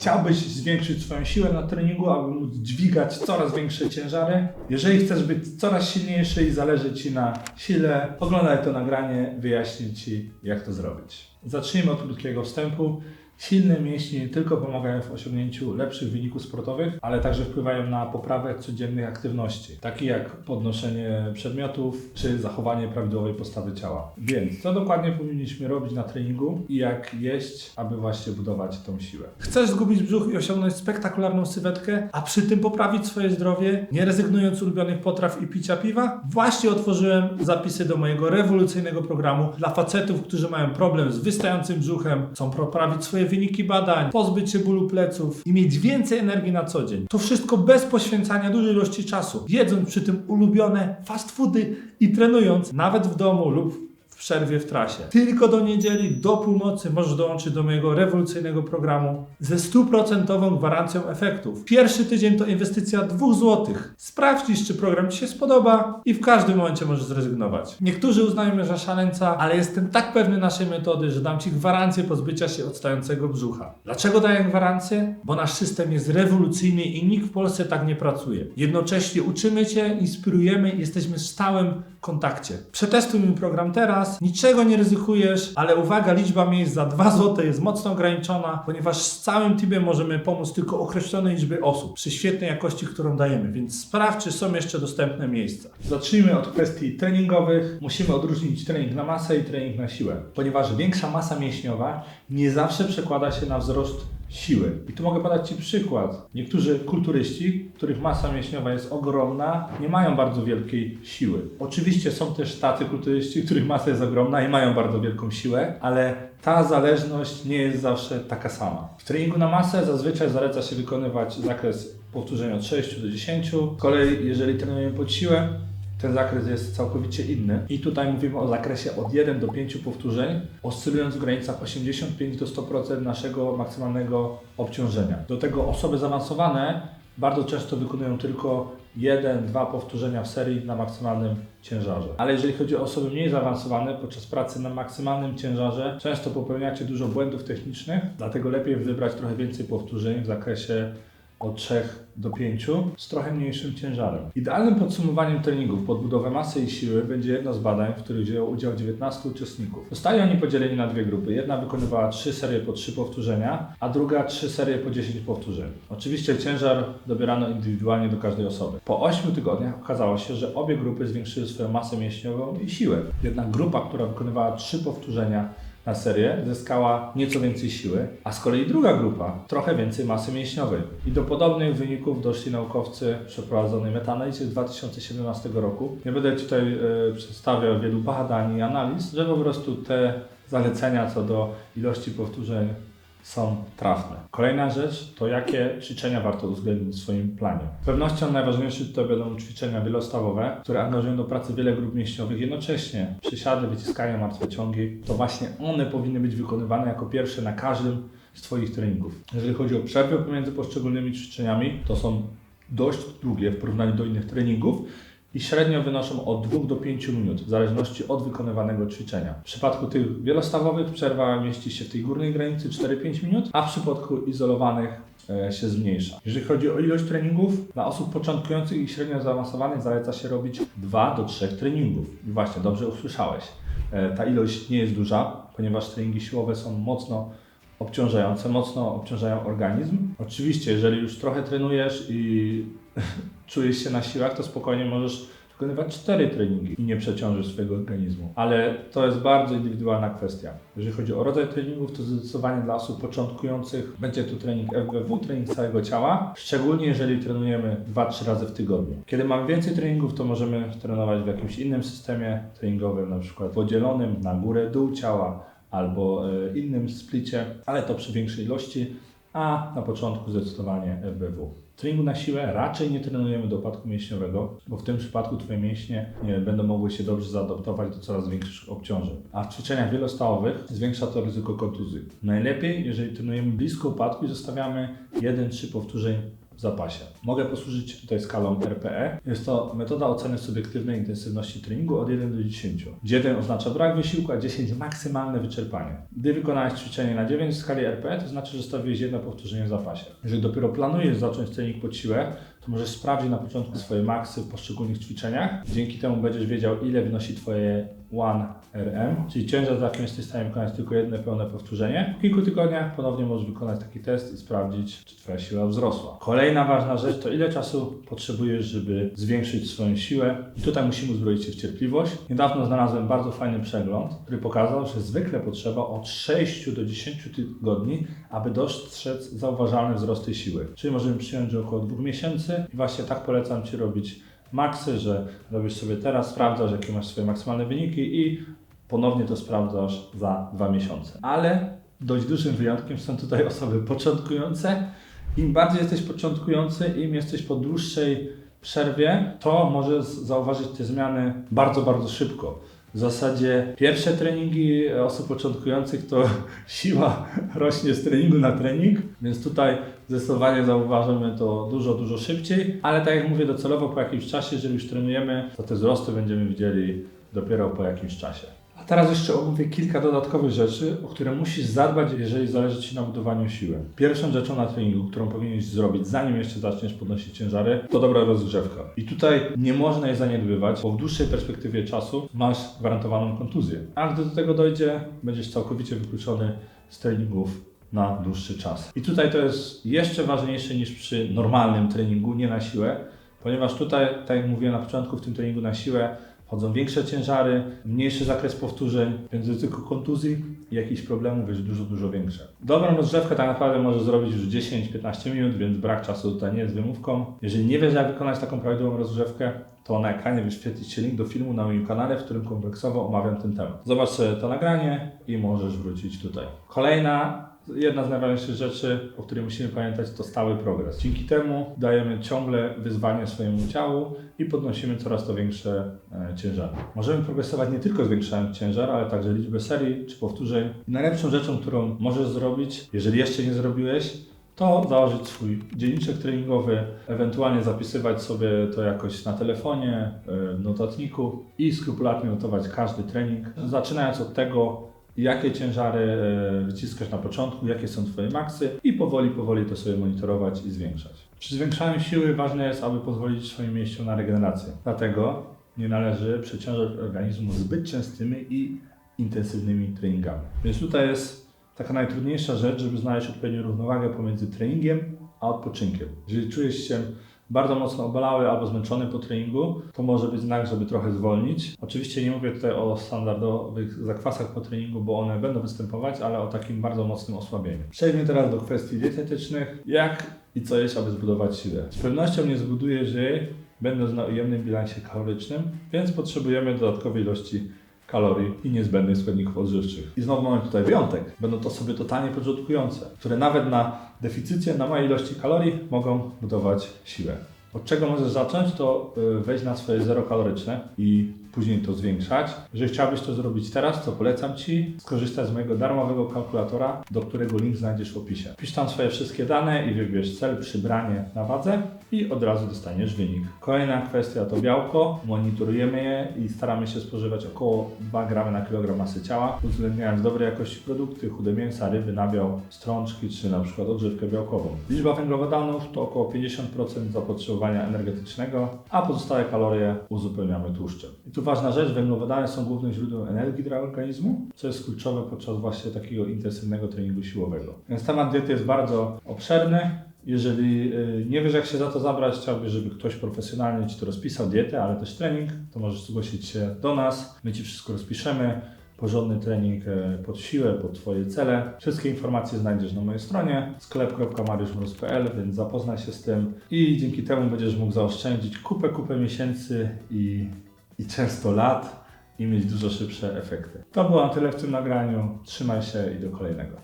Chciałbyś zwiększyć swoją siłę na treningu, aby móc dźwigać coraz większe ciężary? Jeżeli chcesz być coraz silniejszy i zależy Ci na sile, oglądaj to nagranie, wyjaśnię Ci, jak to zrobić. Zacznijmy od krótkiego wstępu. Silne mięśnie nie tylko pomagają w osiągnięciu lepszych wyników sportowych, ale także wpływają na poprawę codziennych aktywności, takich jak podnoszenie przedmiotów czy zachowanie prawidłowej postawy ciała. Więc co dokładnie powinniśmy robić na treningu i jak jeść, aby właśnie budować tą siłę? Chcesz zgubić brzuch i osiągnąć spektakularną sylwetkę, a przy tym poprawić swoje zdrowie, nie rezygnując z ulubionych potraw i picia piwa? Właśnie otworzyłem zapisy do mojego rewolucyjnego programu dla facetów, którzy mają problem z wystającym brzuchem, chcą poprawić swoje wyniki badań, pozbyć się bólu pleców i mieć więcej energii na co dzień. To wszystko bez poświęcania dużej ilości czasu, jedząc przy tym ulubione fast foody i trenując nawet w domu lub przerwie w trasie. Tylko do niedzieli, do północy możesz dołączyć do mojego rewolucyjnego programu ze stuprocentową gwarancją efektów. Pierwszy tydzień to inwestycja 2 zł. Sprawdzisz, czy program Ci się spodoba i w każdym momencie możesz zrezygnować. Niektórzy uznają mnie za szaleńca, ale jestem tak pewny naszej metody, że dam Ci gwarancję pozbycia się odstającego brzucha. Dlaczego daję gwarancję? Bo nasz system jest rewolucyjny i nikt w Polsce tak nie pracuje. Jednocześnie uczymy Cię, inspirujemy jesteśmy stałym kontakcie. Przetestuj mój program teraz, niczego nie ryzykujesz, ale uwaga, liczba miejsc za 2 zł jest mocno ograniczona, ponieważ z całym teamem możemy pomóc tylko określonej liczbie osób przy świetnej jakości, którą dajemy, więc sprawdź, czy są jeszcze dostępne miejsca. Zacznijmy od kwestii treningowych. Musimy odróżnić trening na masę i trening na siłę, ponieważ większa masa mięśniowa nie zawsze przekłada się na wzrost siły. I tu mogę podać Ci przykład. Niektórzy kulturyści, których masa mięśniowa jest ogromna, nie mają bardzo wielkiej siły. Oczywiście są też tacy kulturyści, których masa jest ogromna i mają bardzo wielką siłę, ale ta zależność nie jest zawsze taka sama. W treningu na masę zazwyczaj zaleca się wykonywać zakres powtórzeń od 6 do 10. Z kolei jeżeli trenujemy pod siłę, ten zakres jest całkowicie inny. I tutaj mówimy o zakresie od 1 do 5 powtórzeń, oscylując w granicach 85 do 100% naszego maksymalnego obciążenia. Do tego osoby zaawansowane bardzo często wykonują tylko 1-2 powtórzenia w serii na maksymalnym ciężarze. Ale jeżeli chodzi o osoby mniej zaawansowane, podczas pracy na maksymalnym ciężarze często popełniacie dużo błędów technicznych, dlatego lepiej wybrać trochę więcej powtórzeń w zakresie od 3 do 5 z trochę mniejszym ciężarem. Idealnym podsumowaniem treningów pod budowę masy i siły będzie jedno z badań, w których wzięło udział 19 uczestników. Zostali oni podzieleni na dwie grupy. Jedna wykonywała 3 serie po 3 powtórzenia, a druga 3 serie po 10 powtórzeń. Oczywiście ciężar dobierano indywidualnie do każdej osoby. Po 8 tygodniach okazało się, że obie grupy zwiększyły swoją masę mięśniową i siłę. Jednak grupa, która wykonywała 3 powtórzenia na serię zyskała nieco więcej siły, a z kolei druga grupa trochę więcej masy mięśniowej. I do podobnych wyników doszli naukowcy przeprowadzonej metaanalizy z 2017 roku. Nie będę tutaj e, przedstawiał wielu badań i analiz, że po prostu te zalecenia co do ilości powtórzeń są trafne. Kolejna rzecz to jakie ćwiczenia warto uwzględnić w swoim planie. Z pewnością najważniejsze to będą ćwiczenia wielostawowe, które angażują do pracy wiele grup mięśniowych jednocześnie. Przysiady, wyciskania, martwe ciągi, to właśnie one powinny być wykonywane jako pierwsze na każdym z Twoich treningów. Jeżeli chodzi o przerwy pomiędzy poszczególnymi ćwiczeniami, to są dość długie w porównaniu do innych treningów i średnio wynoszą od 2 do 5 minut, w zależności od wykonywanego ćwiczenia. W przypadku tych wielostawowych przerwa mieści się w tej górnej granicy 4-5 minut, a w przypadku izolowanych e, się zmniejsza. Jeżeli chodzi o ilość treningów, dla osób początkujących i średnio zaawansowanych zaleca się robić 2 do 3 treningów. I właśnie, dobrze usłyszałeś. E, Ta ilość nie jest duża, ponieważ treningi siłowe są mocno obciążające, mocno obciążają organizm. Oczywiście, jeżeli już trochę trenujesz i czujesz się na siłach, to spokojnie możesz wykonywać cztery treningi i nie przeciążysz swojego organizmu. Ale to jest bardzo indywidualna kwestia. Jeżeli chodzi o rodzaj treningów, to zdecydowanie dla osób początkujących będzie to trening FBW, trening całego ciała, szczególnie jeżeli trenujemy 2-3 razy w tygodniu. Kiedy mamy więcej treningów, to możemy trenować w jakimś innym systemie treningowym, na przykład podzielonym na górę, dół ciała albo e, innym splicie, ale to przy większej ilości, a na początku zdecydowanie FBW. Treningu na siłę raczej nie trenujemy do opadku mięśniowego, bo w tym przypadku Twoje mięśnie nie, będą mogły się dobrze zaadaptować do coraz większych obciążeń. A w ćwiczeniach wielostałowych zwiększa to ryzyko kontuzji. Najlepiej, jeżeli trenujemy blisko upadku i zostawiamy 1-3 powtórzeń zapasie. Mogę posłużyć tutaj skalą RPE. Jest to metoda oceny subiektywnej intensywności treningu od 1 do 10, gdzie 1 oznacza brak wysiłku, a 10 maksymalne wyczerpanie. Gdy wykonałeś ćwiczenie na 9 w skali RPE, to znaczy, że stawiłeś jedno powtórzenie w zapasie. Jeżeli dopiero planujesz zacząć trening pod siłę, możesz sprawdzić na początku swoje maksy w poszczególnych ćwiczeniach. Dzięki temu będziesz wiedział, ile wynosi Twoje 1RM, czyli ciężar, za jakim jesteś w stanie wykonać tylko jedno pełne powtórzenie. W kilku tygodniach ponownie możesz wykonać taki test i sprawdzić, czy Twoja siła wzrosła. Kolejna ważna rzecz to ile czasu potrzebujesz, żeby zwiększyć swoją siłę. I tutaj musimy uzbroić się w cierpliwość. Niedawno znalazłem bardzo fajny przegląd, który pokazał, że zwykle potrzeba od 6 do 10 tygodni, aby dostrzec zauważalne wzrosty siły. Czyli możemy przyjąć, że około 2 miesięcy i właśnie tak polecam Ci robić maksy, że robisz sobie teraz, sprawdzasz jakie masz swoje maksymalne wyniki i ponownie to sprawdzasz za dwa miesiące. Ale dość dużym wyjątkiem są tutaj osoby początkujące. Im bardziej jesteś początkujący, im jesteś po dłuższej przerwie, to możesz zauważyć te zmiany bardzo, bardzo szybko. W zasadzie pierwsze treningi osób początkujących to siła rośnie z treningu na trening, więc tutaj zdecydowanie zauważymy to dużo, dużo szybciej, ale tak jak mówię, docelowo po jakimś czasie, jeżeli już trenujemy, to te wzrosty będziemy widzieli dopiero po jakimś czasie. Teraz jeszcze omówię kilka dodatkowych rzeczy, o które musisz zadbać, jeżeli zależy Ci na budowaniu siły. Pierwszą rzeczą na treningu, którą powinieneś zrobić, zanim jeszcze zaczniesz podnosić ciężary, to dobra rozgrzewka. I tutaj nie można jej zaniedbywać, bo w dłuższej perspektywie czasu masz gwarantowaną kontuzję. A gdy do tego dojdzie, będziesz całkowicie wykluczony z treningów na dłuższy czas. I tutaj to jest jeszcze ważniejsze niż przy normalnym treningu, nie na siłę, ponieważ tutaj, tak jak mówiłem na początku, w tym treningu na siłę Chodzą większe ciężary, mniejszy zakres powtórzeń, więc ryzyko kontuzji i jakichś problemów jest dużo, dużo większe. Dobrą rozgrzewkę tak naprawdę możesz zrobić już 10-15 minut, więc brak czasu tutaj nie jest wymówką. Jeżeli nie wiesz, jak wykonać taką prawidłową rozgrzewkę, to na ekranie wyświetli Ci link do filmu na moim kanale, w którym kompleksowo omawiam ten temat. Zobacz sobie to nagranie i możesz wrócić tutaj. Kolejna Jedna z najważniejszych rzeczy, o której musimy pamiętać, to stały progres. Dzięki temu dajemy ciągle wyzwanie swojemu ciału i podnosimy coraz to większe e, ciężary. Możemy progresować nie tylko zwiększając ciężar, ale także liczbę serii czy powtórzeń. Najlepszą rzeczą, którą możesz zrobić, jeżeli jeszcze nie zrobiłeś, to założyć swój dzienniczek treningowy, ewentualnie zapisywać sobie to jakoś na telefonie, e, w notatniku i skrupulatnie notować każdy trening, zaczynając od tego, jakie ciężary e, wyciskasz na początku, jakie są Twoje maksy i powoli, powoli to sobie monitorować i zwiększać. Przy zwiększaniu siły ważne jest, aby pozwolić swoim mięśniom na regenerację. Dlatego nie należy przeciążać organizmu zbyt częstymi i intensywnymi treningami. Więc tutaj jest taka najtrudniejsza rzecz, żeby znaleźć odpowiednią równowagę pomiędzy treningiem a odpoczynkiem. Jeżeli czujesz się bardzo mocno obalały albo zmęczony po treningu, to może być znak, żeby trochę zwolnić. Oczywiście nie mówię tutaj o standardowych zakwasach po treningu, bo one będą występować, ale o takim bardzo mocnym osłabieniu. Przejdźmy teraz do kwestii dietetycznych. Jak i co jeść, aby zbudować siłę? Z pewnością nie zbudujesz jej, będąc na ujemnym bilansie kalorycznym, więc potrzebujemy dodatkowej ilości kalorii i niezbędnych składników odżywczych. I znowu mamy tutaj wyjątek. Będą to osoby totalnie początkujące, które nawet na deficycie, na małej ilości kalorii mogą budować siłę. Od czego możesz zacząć, to y, wejść na swoje zero kaloryczne i później to zwiększać. Jeżeli chciałbyś to zrobić teraz, to polecam Ci skorzystać z mojego darmowego kalkulatora, do którego link znajdziesz w opisie. Pisz tam swoje wszystkie dane i wybierz cel, przybranie na wadze i od razu dostaniesz wynik. Kolejna kwestia to białko. Monitorujemy je i staramy się spożywać około 2 gramy na kilogram masy ciała, uwzględniając dobrej jakości produkty, chude mięsa, ryby, nabiał, strączki czy na przykład odżywkę białkową. Liczba węglowodanów to około 50% zapotrzebowania energetycznego, a pozostałe kalorie uzupełniamy tłuszczem. I tu ważna rzecz, węglowodany są głównym źródłem energii dla organizmu, co jest kluczowe podczas właśnie takiego intensywnego treningu siłowego. Więc temat diety jest bardzo obszerny. Jeżeli y, nie wiesz, jak się za to zabrać, chciałbyś, żeby ktoś profesjonalnie Ci to rozpisał, dietę, ale też trening, to możesz zgłosić się do nas. My Ci wszystko rozpiszemy. Porządny trening e, pod siłę, pod Twoje cele. Wszystkie informacje znajdziesz na mojej stronie sklep.mariuszmróz.pl, więc zapoznaj się z tym i dzięki temu będziesz mógł zaoszczędzić kupę, kupę miesięcy i, i często lat i mieć dużo szybsze efekty. To było na tyle w tym nagraniu. Trzymaj się i do kolejnego.